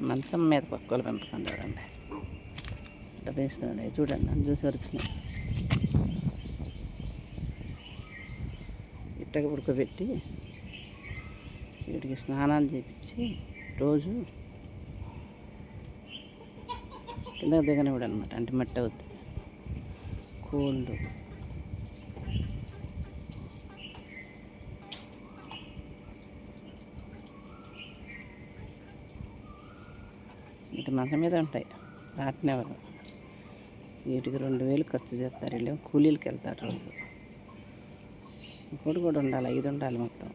మంచం మీద పక్కలు పెంపకం చూడండి ఇట్లా పెంచుతున్నాడు చూడండి అని చూసి వరుతున్నాయి ఇట్టగా ఉడకబెట్టి వీటికి స్నానాలు చేపించి రోజు కింద దిగనివాడు అనమాట అంటే మట్టి అవుతుంది కోళ్ళు. ఇటు మంచం మీద ఉంటాయి. రాటినెవరు వీటికి రెండు వేలు ఖర్చు చేస్తారు. వెళ్ళి కూలీలకి వెళ్తారు రోజు. ఇంకోటి కూడా ఉండాలి. ఐదు ఉండాలి మొత్తం.